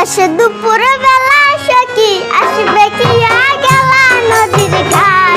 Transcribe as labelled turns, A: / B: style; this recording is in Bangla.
A: উদাসে দুপুর বেলা সখী আসবে কি গেলা নদীর ঘাটে?